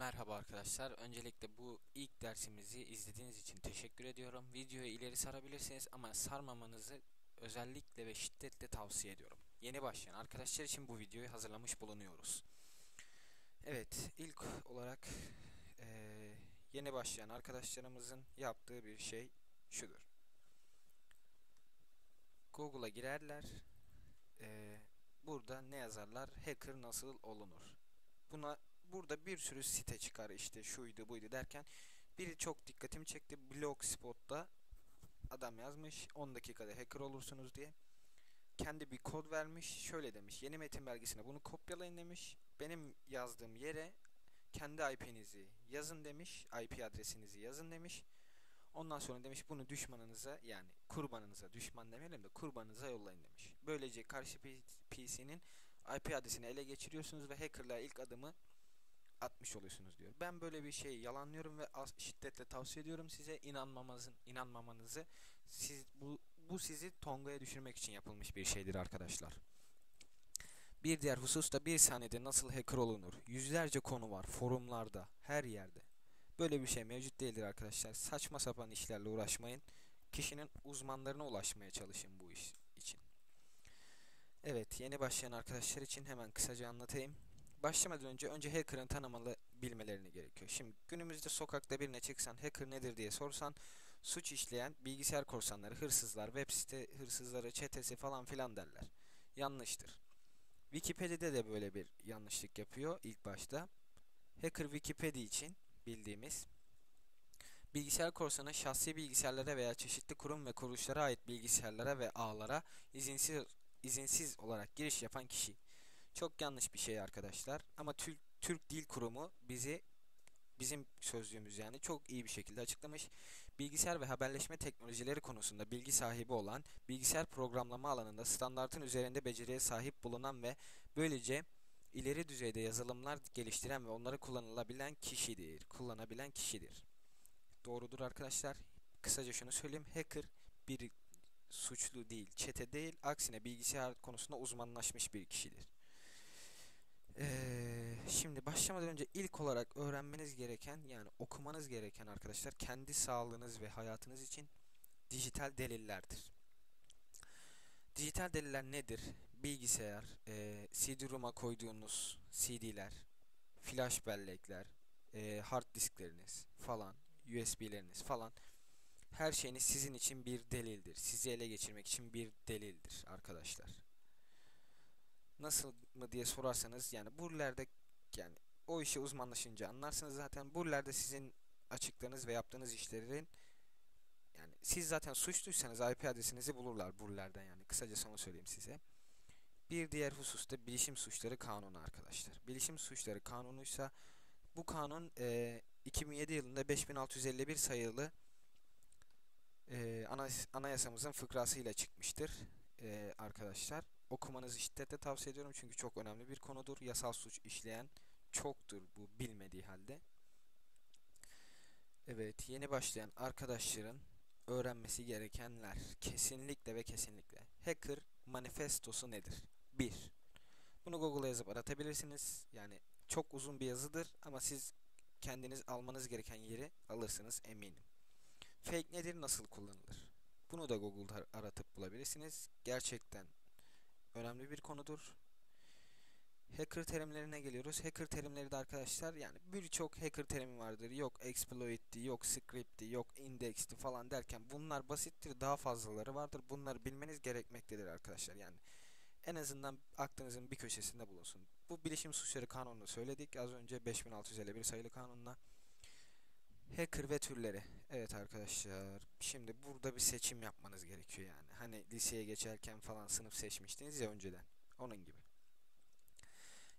Merhaba arkadaşlar. Öncelikle bu ilk dersimizi izlediğiniz için teşekkür ediyorum. Videoyu ileri sarabilirsiniz ama sarmamanızı özellikle ve şiddetle tavsiye ediyorum. Yeni başlayan arkadaşlar için bu videoyu hazırlamış bulunuyoruz. Evet, ilk olarak eee, yeni başlayan arkadaşlarımızın yaptığı bir şey şudur. Google'a girerler. Eee, burada ne yazarlar? Hacker nasıl olunur? Buna burada bir sürü site çıkar işte şuydu buydu derken biri çok dikkatimi çekti. Blogspot'ta adam yazmış 10 dakikada hacker olursunuz diye. Kendi bir kod vermiş. Şöyle demiş. Yeni metin belgesine bunu kopyalayın demiş. Benim yazdığım yere kendi IP'nizi yazın demiş. IP adresinizi yazın demiş. Ondan sonra demiş bunu düşmanınıza yani kurbanınıza düşman demeyelim de kurbanınıza yollayın demiş. Böylece karşı PC'nin IP adresini ele geçiriyorsunuz ve hackerlığa ilk adımı atmış oluyorsunuz diyor. Ben böyle bir şeyi yalanlıyorum ve şiddetle tavsiye ediyorum size inanmamanızın inanmamanızı. Siz bu bu sizi tongaya düşürmek için yapılmış bir şeydir arkadaşlar. Bir diğer husus da bir saniyede nasıl hacker olunur. Yüzlerce konu var forumlarda, her yerde. Böyle bir şey mevcut değildir arkadaşlar. Saçma sapan işlerle uğraşmayın. Kişinin uzmanlarına ulaşmaya çalışın bu iş için. Evet, yeni başlayan arkadaşlar için hemen kısaca anlatayım başlamadan önce önce hacker'ın tanımalı bilmelerini gerekiyor. Şimdi günümüzde sokakta birine çıksan hacker nedir diye sorsan suç işleyen bilgisayar korsanları, hırsızlar, web site hırsızları, çetesi falan filan derler. Yanlıştır. Wikipedia'da de böyle bir yanlışlık yapıyor ilk başta. Hacker Wikipedia için bildiğimiz bilgisayar korsanı şahsi bilgisayarlara veya çeşitli kurum ve kuruluşlara ait bilgisayarlara ve ağlara izinsiz izinsiz olarak giriş yapan kişi. Çok yanlış bir şey arkadaşlar. Ama Türk, Türk Dil Kurumu bizi bizim sözlüğümüz yani çok iyi bir şekilde açıklamış. Bilgisayar ve haberleşme teknolojileri konusunda bilgi sahibi olan, bilgisayar programlama alanında standartın üzerinde beceriye sahip bulunan ve böylece ileri düzeyde yazılımlar geliştiren ve onları kullanılabilen kişidir. Kullanabilen kişidir. Doğrudur arkadaşlar. Kısaca şunu söyleyeyim. Hacker bir suçlu değil, çete değil, aksine bilgisayar konusunda uzmanlaşmış bir kişidir. Ee, şimdi başlamadan önce ilk olarak öğrenmeniz gereken yani okumanız gereken arkadaşlar kendi sağlığınız ve hayatınız için dijital delillerdir. Dijital deliller nedir? Bilgisayar, e, CD-ROM'a koyduğunuz CD'ler, flash bellekler, e, hard diskleriniz falan, USB'leriniz falan her şeyiniz sizin için bir delildir. Sizi ele geçirmek için bir delildir arkadaşlar nasıl mı diye sorarsanız yani burlerde yani o işi uzmanlaşınca anlarsınız zaten burlerde sizin açıklarınız ve yaptığınız işlerin yani siz zaten suçluysanız IP adresinizi bulurlar burlerden yani kısaca onu söyleyeyim size. Bir diğer husus da bilişim suçları kanunu arkadaşlar. Bilişim suçları kanunuysa bu kanun e, 2007 yılında 5651 sayılı e, anayasamızın fıkrasıyla çıkmıştır e, arkadaşlar okumanızı şiddetle tavsiye ediyorum çünkü çok önemli bir konudur. Yasal suç işleyen çoktur bu bilmediği halde. Evet, yeni başlayan arkadaşların öğrenmesi gerekenler kesinlikle ve kesinlikle. Hacker manifestosu nedir? 1. Bunu Google'a yazıp aratabilirsiniz. Yani çok uzun bir yazıdır ama siz kendiniz almanız gereken yeri alırsınız eminim. Fake nedir? Nasıl kullanılır? Bunu da Google'da aratıp bulabilirsiniz. Gerçekten önemli bir konudur. Hacker terimlerine geliyoruz. Hacker terimleri de arkadaşlar yani birçok hacker terimi vardır. Yok exploit'ti, yok script'ti, yok index'ti falan derken bunlar basittir. Daha fazlaları vardır. Bunları bilmeniz gerekmektedir arkadaşlar. Yani en azından aklınızın bir köşesinde bulunsun. Bu bilişim suçları kanununu söyledik. Az önce 5651 sayılı kanunla. Hacker ve türleri. Evet arkadaşlar. Şimdi burada bir seçim yapmanız gerekiyor yani. Hani liseye geçerken falan sınıf seçmiştiniz ya önceden. Onun gibi.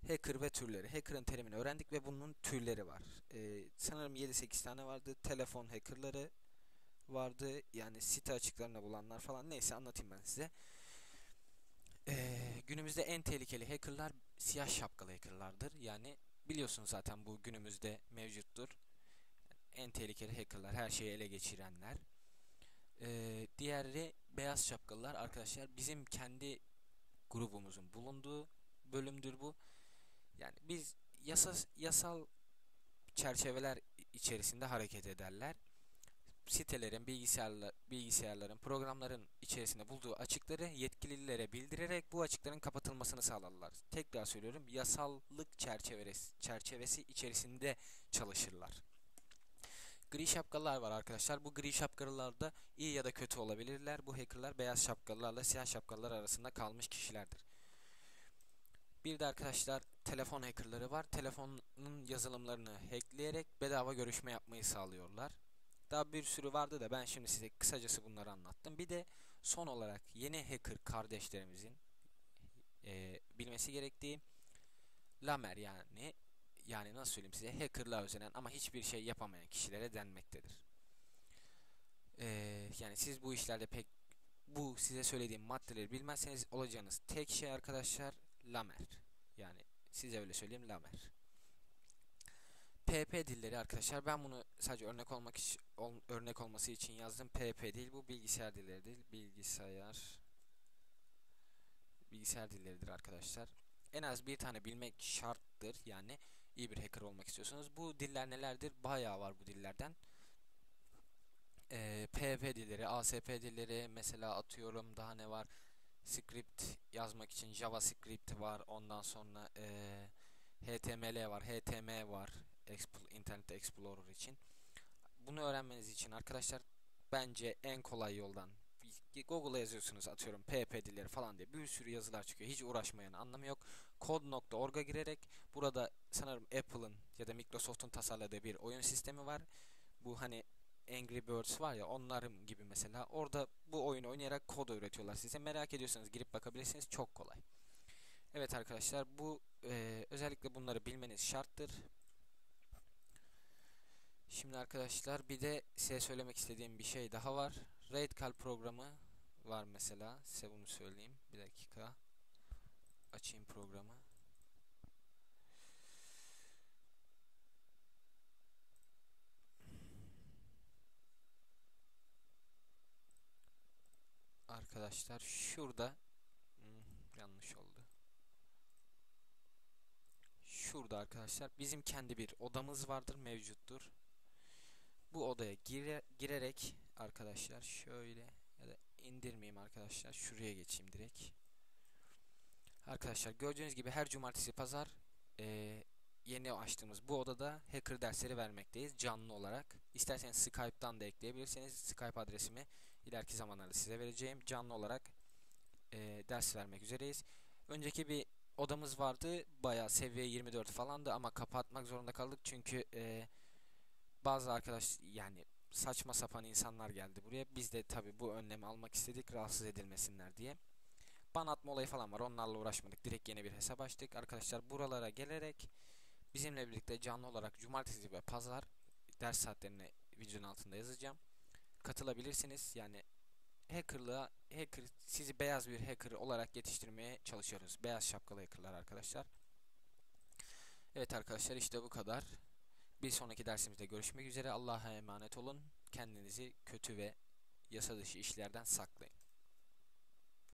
Hacker ve türleri. Hacker'ın terimini öğrendik ve bunun türleri var. Ee, sanırım 7-8 tane vardı. Telefon hackerları vardı. Yani site açıklarına bulanlar falan. Neyse anlatayım ben size. Ee, günümüzde en tehlikeli hackerlar siyah şapkalı hackerlardır. Yani biliyorsunuz zaten bu günümüzde mevcuttur en tehlikeli hackerlar, her şeyi ele geçirenler. Ee, diğeri beyaz şapkalılar arkadaşlar. Bizim kendi grubumuzun bulunduğu bölümdür bu. Yani biz yasa, yasal çerçeveler içerisinde hareket ederler. Sitelerin, bilgisayarlar, bilgisayarların, programların içerisinde bulduğu açıkları yetkililere bildirerek bu açıkların kapatılmasını sağlarlar. Tekrar söylüyorum, yasallık çerçevesi, çerçevesi içerisinde çalışırlar. Gri şapkalılar var arkadaşlar. Bu gri şapkalılar da iyi ya da kötü olabilirler. Bu hackerlar beyaz şapkalılarla siyah şapkalılar arasında kalmış kişilerdir. Bir de arkadaşlar telefon hackerları var. Telefonun yazılımlarını hackleyerek bedava görüşme yapmayı sağlıyorlar. Daha bir sürü vardı da ben şimdi size kısacası bunları anlattım. Bir de son olarak yeni hacker kardeşlerimizin e, bilmesi gerektiği Lamer yani yani nasıl söyleyeyim size hackerlığa özenen ama hiçbir şey yapamayan kişilere denmektedir. Ee, yani siz bu işlerde pek bu size söylediğim maddeleri bilmezseniz olacağınız tek şey arkadaşlar Lamer. Yani size öyle söyleyeyim Lamer. PHP dilleri arkadaşlar ben bunu sadece örnek olmak için ol, örnek olması için yazdım. PHP değil bu bilgisayar dilleri değil. Bilgisayar bilgisayar dilleridir arkadaşlar. En az bir tane bilmek şarttır. Yani iyi bir hacker olmak istiyorsanız. Bu diller nelerdir? Bayağı var bu dillerden. Ee, PHP dilleri, ASP dilleri mesela atıyorum daha ne var? Script yazmak için JavaScript var. Ondan sonra e, HTML var, HTM var. Internet Explorer için. Bunu öğrenmeniz için arkadaşlar bence en kolay yoldan Google'a yazıyorsunuz atıyorum PHP dilleri falan diye bir sürü yazılar çıkıyor. Hiç uğraşmayan anlamı yok. Code.org'a girerek burada sanırım Apple'ın ya da Microsoft'un tasarladığı bir oyun sistemi var. Bu hani Angry Birds var ya onların gibi mesela. Orada bu oyunu oynayarak kod öğretiyorlar size. Merak ediyorsanız girip bakabilirsiniz. Çok kolay. Evet arkadaşlar bu e, özellikle bunları bilmeniz şarttır. Şimdi arkadaşlar bir de size söylemek istediğim bir şey daha var. RaidCal programı var mesela. Size bunu söyleyeyim. Bir dakika. Açayım programı. Arkadaşlar şurada hmm, yanlış oldu. Şurada arkadaşlar bizim kendi bir odamız vardır mevcuttur bu odaya gire, girerek arkadaşlar şöyle ya da indirmeyeyim arkadaşlar şuraya geçeyim direkt arkadaşlar gördüğünüz gibi her cumartesi pazar e, yeni açtığımız bu odada hacker dersleri vermekteyiz canlı olarak. İsterseniz skype'tan da ekleyebilirseniz skype adresimi ileriki zamanlarda size vereceğim. Canlı olarak e, ders vermek üzereyiz. Önceki bir odamız vardı. Bayağı seviye 24 falandı ama kapatmak zorunda kaldık çünkü eee bazı arkadaş yani saçma sapan insanlar geldi buraya. Biz de tabi bu önlemi almak istedik rahatsız edilmesinler diye. Ban atma olayı falan var. Onlarla uğraşmadık. Direkt yeni bir hesap açtık. Arkadaşlar buralara gelerek bizimle birlikte canlı olarak cumartesi ve pazar ders saatlerini videonun altında yazacağım. Katılabilirsiniz. Yani hackerlığa hacker sizi beyaz bir hacker olarak yetiştirmeye çalışıyoruz. Beyaz şapkalı hackerlar arkadaşlar. Evet arkadaşlar işte bu kadar. Bir sonraki dersimizde görüşmek üzere. Allah'a emanet olun. Kendinizi kötü ve yasa dışı işlerden saklayın.